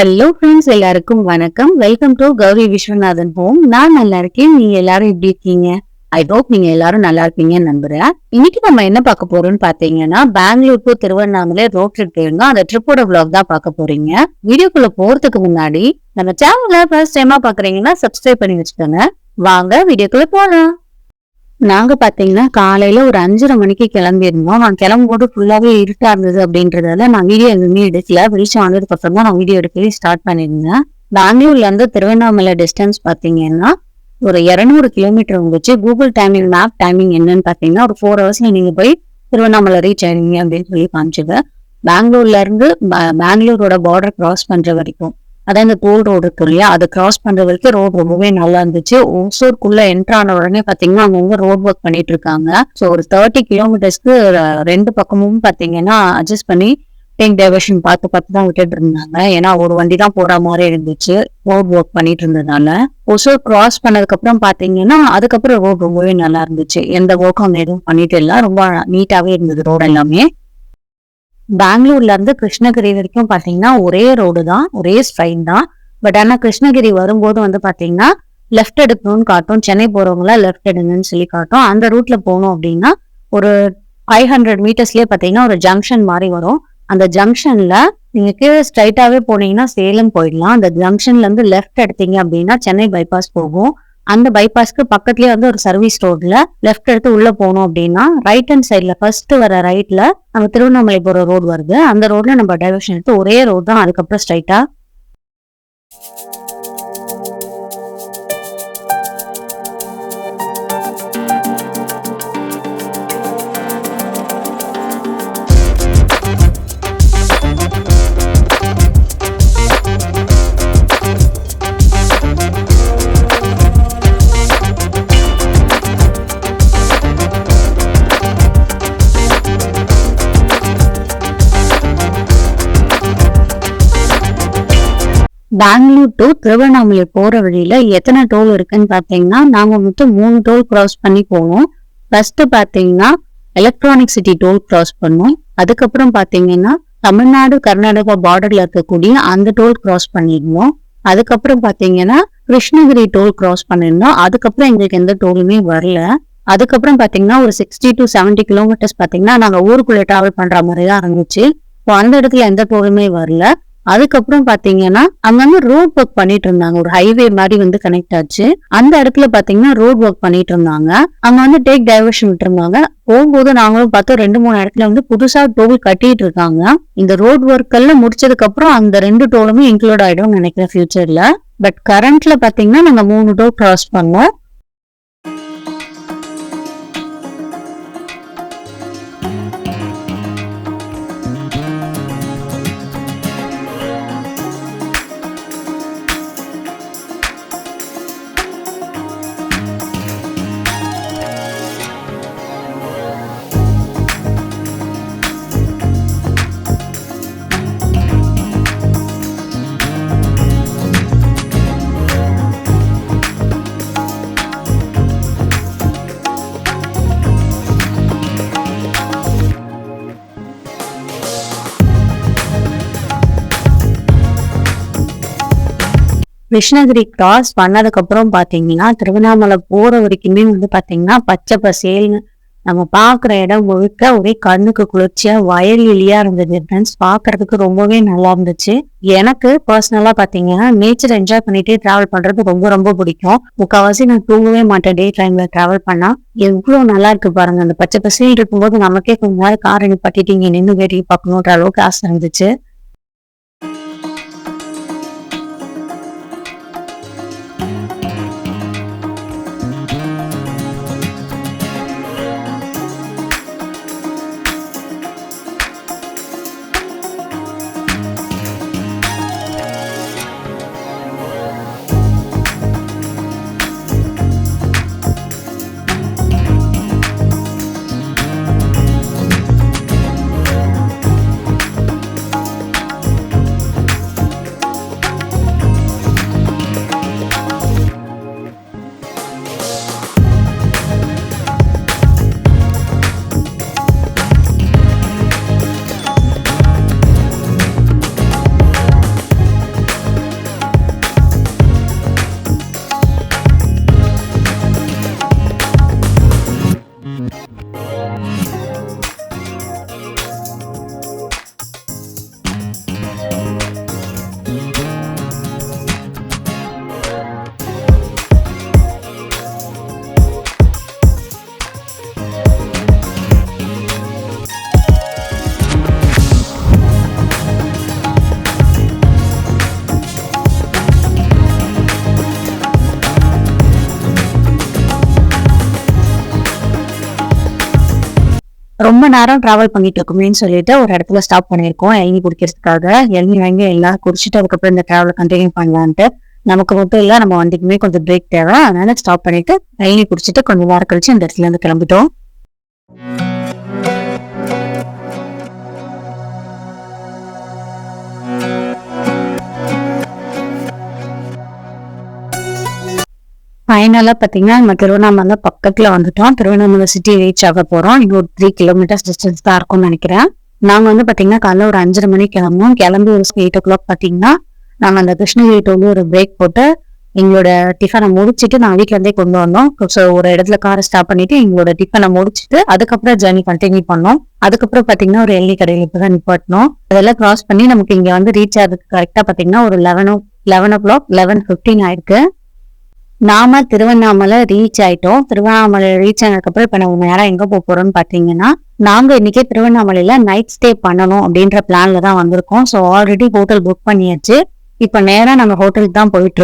Hello friends எல்லாருக்கும் வணக்கம். Welcome to Gowri Viswanathan home நான் நல்லா இருக்கேன். நீங்க எல்லாரும் எப்படி இருக்கீங்க? ஐ ஹோப் நீங்க எல்லாரும் நல்லா இருப்பீங்கன்னு நம்புறேன். இன்னைக்கு நம்ம என்ன பார்க்க போறோம்னு பாத்தீங்கன்னா Bangalore to Tiruvannamalai road trip போயிருந்தோம். அந்த ட்ரிப்போட விளாக் தான் பார்க்க போறீங்க. வீடியோக்குள்ள போறதுக்கு முன்னாடி நம்ம சேனல்ல ஃபர்ஸ்ட் டைமா பாக்குறீங்கன்னா சப்ஸ்கிரைப் பண்ணி வச்சுக்கோங்க. வாங்க வீடியோக்குள்ள போலாம். நாங்க பாத்தீங்கன்னா காலையில ஒரு அஞ்சரை மணிக்கு கிளம்பியிருந்தோம். நான் கிளம்பும்போது ஃபுல்லாவே இருட்டா இருந்தது அப்படின்றதால நான் வீடியோ எதுவுமே எடுக்கல. வெளிச்சம் வந்ததுக்கு அப்புறம் தான் நான் வீடியோ எடுக்கவே ஸ்டார்ட் பண்ணியிருந்தேன். பெங்களூர்ல இருந்து திருவண்ணாமலை டிஸ்டன்ஸ் பாத்தீங்கன்னா ஒரு இரநூறு கிலோமீட்டர் வந்துச்சு. கூகுள் டைமிங் மேப் டைமிங் என்னன்னு பாத்தீங்கன்னா ஒரு ஃபோர் ஹவர்ஸ்ல நீங்க போய் திருவண்ணாமலை ரீச் ஆயிருங்க அப்படின்னு சொல்லி காமிச்சது. பெங்களூர்ல இருந்து பெங்களூரோட பார்டர் கிராஸ் பண்ற வரைக்கும். அதான் இந்த கோல் ரோடு இருக்கு இல்லையா? அதை கிராஸ் பண்ற வரைக்கும் ரோடு ரொம்பவே நல்லா இருந்துச்சு. ஓசூருக்குள்ள என்ட்ரு ஆன உடனே பாத்தீங்கன்னா அவங்க ரோட் ஒர்க் பண்ணிட்டு இருக்காங்க. ஸோ ஒரு தேர்ட்டி கிலோமீட்டர்ஸ்க்கு ரெண்டு பக்கமும் பாத்தீங்கன்னா அட்ஜஸ்ட் பண்ணி டேக் டைவர்ஷன் பார்த்து பார்த்து தான் விட்டுட்டு இருந்தாங்க. ஏன்னா ஒரு வண்டி தான் போற மாதிரி இருந்துச்சு ரோட் ஒர்க் பண்ணிட்டு இருந்ததுனால. ஒசூர் கிராஸ் பண்ணதுக்கு அப்புறம் பாத்தீங்கன்னா அதுக்கப்புறம் ரோடு ரொம்பவே நல்லா இருந்துச்சு. எந்த ஒர்க்கும் அவங்க எதுவும் பண்ணிட்டு இல்லை. ரொம்ப நீட்டாவே இருந்தது ரோடு எல்லாமே. பெங்களூர்ல இருந்து கிருஷ்ணகிரி வரைக்கும் பாத்தீங்கன்னா ஒரே ரோடு தான் ஒரே ஸ்ட்ரைன் தான். பட் ஆனா கிருஷ்ணகிரி வரும்போது வந்து பாத்தீங்கன்னா லெஃப்ட் எடுக்கணும்னு காட்டும். சென்னை போறவங்கள லெஃப்ட் எடுங்கன்னு சொல்லி காட்டும். அந்த ரூட்ல போனோம் அப்படின்னா ஒரு ஃபைவ் ஹண்ட்ரட் மீட்டர்ஸ்லயே பாத்தீங்கன்னா ஒரு ஜங்ஷன் மாதிரி வரும். அந்த ஜங்ஷன்ல நீங்க கீழே ஸ்ட்ரைட்டாவே போனீங்கன்னா சேலம் போயிடலாம். அந்த ஜங்ஷன்ல இருந்து லெஃப்ட் எடுத்தீங்க அப்படின்னா சென்னை பைபாஸ் போகும். அந்த பைபாஸ்க்கு பக்கத்துலயே வந்து ஒரு சர்வீஸ் ரோட்ல லெஃப்ட் எடுத்து உள்ள போனோம் அப்படின்னா ரைட் ஹேண்ட் சைட்ல ஃபர்ஸ்ட் வர ரைட்ல நம்ம திருவண்ணாமலை போற ரோடு வருது. அந்த ரோட்ல நம்ம டைவர்ஷன் எடுத்து ஒரே ரோடு தான் அதுக்கப்புறம் ஸ்ட்ரைட்டா பெங்களூர் டு திருவண்ணாமலை போற வழியில எத்தனை டோல் இருக்குன்னு பாத்தீங்கன்னா நாங்க மொத்தம் மூணு டோல் கிராஸ் பண்ணி போவோம். ஃபர்ஸ்ட் பாத்தீங்கன்னா எலக்ட்ரானிக் சிட்டி டோல் கிராஸ் பண்ணோம். அதுக்கப்புறம் பாத்தீங்கன்னா தமிழ்நாடு கர்நாடகா பார்டர்ல இருக்கக்கூடிய அந்த டோல் கிராஸ் பண்ணிருந்தோம் அதுக்கப்புறம் பாத்தீங்கன்னா கிருஷ்ணகிரி டோல் கிராஸ் பண்ணிருந்தோம். அதுக்கப்புறம் எங்களுக்கு எந்த டோலுமே வரல. அதுக்கப்புறம் பாத்தீங்கன்னா ஒரு சிக்ஸ்டி டு 70 கிலோமீட்டர்ஸ் பாத்தீங்கன்னா நாங்க ஊருக்குள்ள டிராவல் பண்ற மாதிரி தான் இருந்துச்சு. ஸோ அந்த இடத்துல எந்த டோலுமே வரல. அதுக்கப்புறம் பாத்தீங்கன்னா அங்கங்க வந்து ரோட் ஒர்க் பண்ணிட்டு இருந்தாங்க ஒரு ஹைவே மாதிரி வந்து கனெக்ட் ஆச்சு. அந்த இடத்துல பாத்தீங்கன்னா ரோட் ஒர்க் பண்ணிட்டு இருந்தாங்க அங்க வந்து டேக் டைவர்ஷன் விட்டுருந்தாங்க. போகும்போது நாங்களும் பார்த்தோம் ரெண்டு மூணு இடத்துல வந்து புதுசா டோல் கட்டிட்டு இருக்காங்க இந்த ரோட் ஒர்க் எல்லாம் முடிச்சதுக்கு அப்புறம் அந்த ரெண்டு டோலுமே இன்க்ளூட் ஆயிடும் நினைக்கிறேன் ஃபியூச்சர்ல பட் கரண்ட்ல பாத்தீங்கன்னா நாங்க மூணு டோல் கிராஸ் பண்ணோம். கிருஷ்ணகிரி கிராஸ் பண்ணதுக்கப்புறம் பார்த்தீங்கன்னா திருவண்ணாமலை போகிற வரைக்குமே வந்து பார்த்தீங்கன்னா பச்சை பசேல்னு நம்ம பார்க்குற இடம் முழுக்க ஒரே கண்ணுக்கு குளிர்ச்சியா வயல்வெளியா இருந்தது ஃப்ரெண்ட்ஸ் பார்க்குறதுக்கு ரொம்பவே நல்லா இருந்துச்சு. எனக்கு பர்சனலாக பார்த்தீங்கன்னா நேச்சர் என்ஜாய் பண்ணிட்டு ட்ராவல் பண்ணுறது ரொம்ப ரொம்ப பிடிக்கும். முக்கால்வாசி நான் தூங்கவே மாட்டேன் டே டைமில் ட்ராவல் பண்ணால் எவ்வளோ நல்லா இருக்கு பாருங்க அந்த பச்சை பசேல் இருக்கும்போது நமக்கே கொஞ்சம் நேரம் காரை நிப்பாட்டிட்டு இங்கே நின்று வேடிக்கை பார்க்கணுன்ற அளவுக்கு ஆசை இருந்துச்சு. ரொம்ப நேரம் டிராவல் பண்ணிட்டு இருக்குமேன்னு சொல்லிட்டு ஒரு இடத்துல ஸ்டாப் பண்ணியிருக்கோம். இளநி குடிக்கிறதுக்காக. இளநி வாங்கி எல்லாம் குடிச்சிட்டு அதுக்கப்புறம் இந்த டிராவலை கண்டினியூ பண்ணலான்ட்டு. நமக்கு மட்டும் இல்லை நம்ம வண்டிக்குமே கொஞ்சம் பிரேக் தேவை. அதனால ஸ்டாப் பண்ணிட்டு இளநி குடிச்சிட்டு கொஞ்சம் நேரம் கழிச்சு இந்த இடத்துல இருந்து கிளம்பிட்டோம். ஃபைனலாக பார்த்தீங்கன்னா நம்ம திருவண்ணாமலை பக்கத்தில் வந்துட்டோம். திருவண்ணாமலை சிட்டி ரீச் ஆக போகிறோம் இங்க ஒரு த்ரீ கிலோமீட்டர்ஸ் டிஸ்டன்ஸ் தான் இருக்கும்னு நினைக்கிறேன். நாங்கள் வந்து பார்த்தீங்கன்னா காலைல ஒரு அஞ்சரை மணிக்கு கிளம்புவோம் கிளம்பி ஒரு எயிட் ஓ கிளாக் பார்த்தீங்கன்னா நாங்கள் அந்த கிருஷ்ணகிரி டோலி ஒரு பிரேக் போட்டு எங்களோட டிஃபனை முடிச்சிட்டு நான் வீட்ல இருந்தே கொண்டு வந்தோம். ஸோ ஒரு இடத்துல காரை ஸ்டாப் பண்ணிட்டு எங்களோட டிஃபனை முடிச்சிட்டு அதுக்கப்புறம் ஜர்னி கண்டினியூ பண்ணோம். அதுக்கப்புறம் பார்த்தீங்கன்னா ஒரு எல்லி கடையில் இப்பதான் நிப்பாட்டினோம். அதெல்லாம் கிராஸ் பண்ணி நமக்கு இங்கே வந்து ரீச் ஆகிறதுக்கு கரெக்டாக பார்த்தீங்கன்னா ஒரு eleven o eleven o'clock eleven fifteen ஆயிருக்கு. நாம திருவண்ணாமலை ரீச் ஆயிட்டோம். திருவண்ணாமலை ரீச் ஆனதுக்கப்புறம் இப்ப நம்ம நேரம் எங்க போக போறோம்னு பாத்தீங்கன்னா நாங்க இன்னைக்கு திருவண்ணாமலையில நைட் ஸ்டே பண்ணணும் அப்படின்ற பிளான்ல தான் வந்திருக்கோம். ஸோ ஆல்ரெடி ஹோட்டல் புக் பண்ணியாச்சு. இப்ப நேராக நாங்கள் ஹோட்டலுக்கு தான் போயிட்டு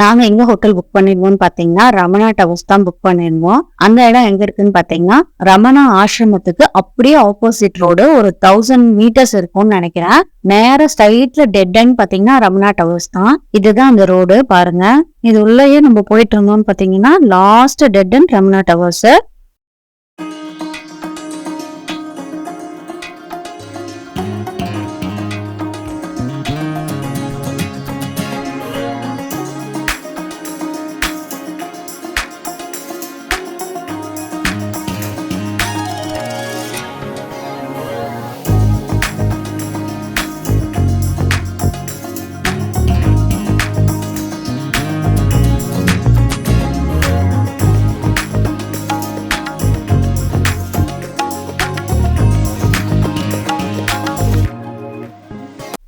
நாங்க எங்க ஹோட்டல் புக் பண்ணிருவோம்னு பாத்தீங்கன்னா ரமணா டவர்ஸ் தான் புக் பண்ணிருவோம். அந்த இடம் எங்க இருக்குன்னு பாத்தீங்கன்னா ரமணா ஆசிரமத்துக்கு அப்படியே ஆப்போசிட் ரோடு ஒரு தௌசண்ட் மீட்டர்ஸ் இருக்கும்னு நினைக்கிறேன். நேர ஸ்ட்ரைட்ல டெட் அண்ட் பாத்தீங்கன்னா ரமணா டவர்ஸ் தான். இதுதான் அந்த ரோடு பாருங்க. இது உள்ளேயே நம்ம போயிட்டு இருந்தோம்னு பாத்தீங்கன்னா last dead end Ramana towers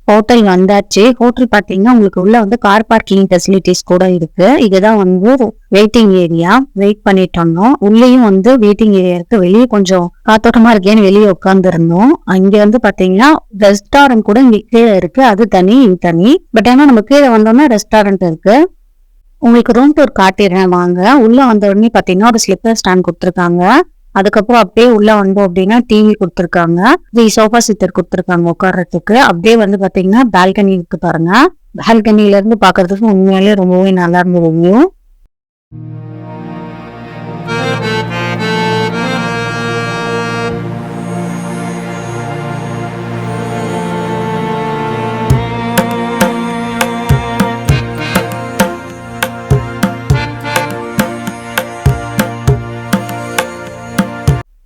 hotel வந்தாச்சு. ஹோட்டல் பார்த்தீங்கன்னா உங்களுக்கு உள்ள வந்து கார் பார்க்கிங் ஃபெசிலிட்டிஸ் கூட இருக்கு. இதுதான் வந்து வெயிட்டிங் ஏரியா வெயிட் பண்ணிட்டு இருந்தோம் உள்ளேயும் வந்து வெயிட்டிங் ஏரியா இருக்கு. வெளியே கொஞ்சம் காத்தோட்டமா இருக்கேன்னு வெளியே உட்கார்ந்து இருந்தோம் அங்க வந்து பாத்தீங்கன்னா ரெஸ்டாரண்ட் கூட இங்க கீழே இருக்கு. அது தனி இது தனி. பட் ஆனா நம்ம கீழே வந்தோம்னா ரெஸ்டாரண்ட் இருக்கு. உங்களுக்கு ரூம் டூர் காட்டிடுறேன். வாங்க. உள்ள வந்த உடனே பாத்தீங்கன்னா ஒரு ஸ்லிப்பர் ஸ்டாண்ட் கொடுத்துருக்காங்க. அதுக்கப்புறம் அப்படியே உள்ள வந்தோம் அப்படின்னா டிவி கொடுத்துருக்காங்க. த்ரீ சோஃபா சீட்டர் கொடுத்துருக்காங்க உட்கார்றதுக்கு. அப்படியே வந்து பாத்தீங்கன்னா பால்கனி இருக்கு பாருங்க. பால்கனில இருந்து பாக்குறதுக்கு உண்மையாலே ரொம்பவே நல்லா இருந்தது.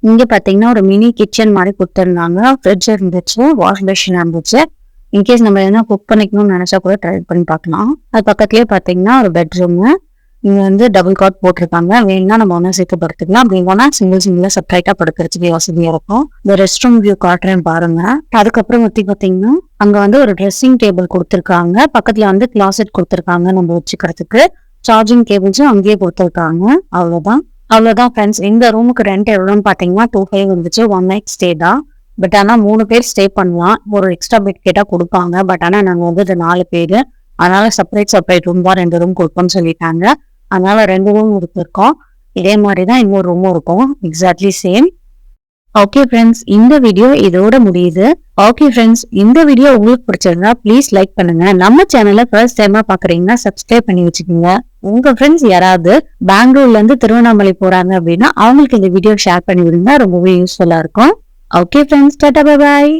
இங்க பாத்தீங்கன்னா ஒரு மினி கிச்சன் மாதிரி கொடுத்துருந்தாங்க. ஃப்ரிட்ஜ் இருந்துச்சு வாஷ் பேஷன் இருந்துச்சு. இன்கேஸ் நம்ம எதனா குக் பண்ணிக்கணும்னு நினைச்சா கூட ட்ரை பண்ணி பார்க்கலாம். அது பக்கத்துலயே பாத்தீங்கன்னா ஒரு பெட்ரூம் இங்க வந்து டபுள் காட் போட்டிருக்காங்க. வேணும்னா நம்ம ஒன்னும் சேர்த்து படுத்துக்கலாம். அப்படி இல்லைன்னா சிங்கிள் சிங்கிளா செப்பரேட்டா படுக்கிறதுக்கு வசதியா இருக்கும். இந்த ரெஸ்ட் ரூம் வியூ காட்டுறேன் பாருங்க. அதுக்கப்புறம் பத்தி பாத்தீங்கன்னா அங்க வந்து ஒரு ட்ரெஸ்ஸிங் டேபிள் கொடுத்துருக்காங்க. பக்கத்துல வந்து கிளாசெட் கொடுத்துருக்காங்க நம்ம வச்சுக்கிறதுக்கு. சார்ஜிங் கேபிள்ஸும் அங்கேயே கொடுத்துருக்காங்க. அவ்வளவுதான். அவ்வளோதான் ஃப்ரெண்ட்ஸ் இந்த ரூமுக்கு ரெண்ட் எவ்வளோன்னு பார்த்தீங்கன்னா டூ ஃபைவ் வந்துச்சு. ஒன் நைட் ஸ்டே தான். பட் ஆனால் மூணு பேர் ஸ்டே பண்ணலாம். ஒரு எக்ஸ்ட்ரா பெட் கேட்டால் கொடுப்பாங்க. பட் ஆனால் நாங்கள் வந்து இது நாலு பேர். அதனால செப்பரேட் செப்பரேட் ரூம் தான் ரெண்டு ரூம் கொடுப்போம்னு சொல்லிட்டாங்க. அதனால ரெண்டு ரூம் கொடுத்துருக்கோம். இதே மாதிரி தான் இன்னொரு ரூமும் இருக்கும். எக்ஸாக்ட்லி சேம் ஓகே ஃப்ரெண்ட்ஸ் இந்த வீடியோ இதோட முடியுது. ஓகே ஃப்ரெண்ட்ஸ் இந்த வீடியோ உங்களுக்கு பிடிச்சிருந்தா ப்ளீஸ் லைக் பண்ணுங்க. நம்ம சேனலை ஃபர்ஸ்ட் டைமா பாக்குறீங்கன்னா சப்ஸ்கிரைப் பண்ணி வச்சுக்கோங்க. உங்க ஃப்ரெண்ட்ஸ் யாராவது பெங்களூர்ல இருந்து திருவண்ணாமலை போறாங்க அப்படின்னா அவங்களுக்கு இந்த வீடியோ ஷேர் பண்ணி விடுங்க ரொம்பவே யூஸ்ஃபுல்லா இருக்கும். ஓகே ஃப்ரெண்ட்ஸ் டாட்டா பாய்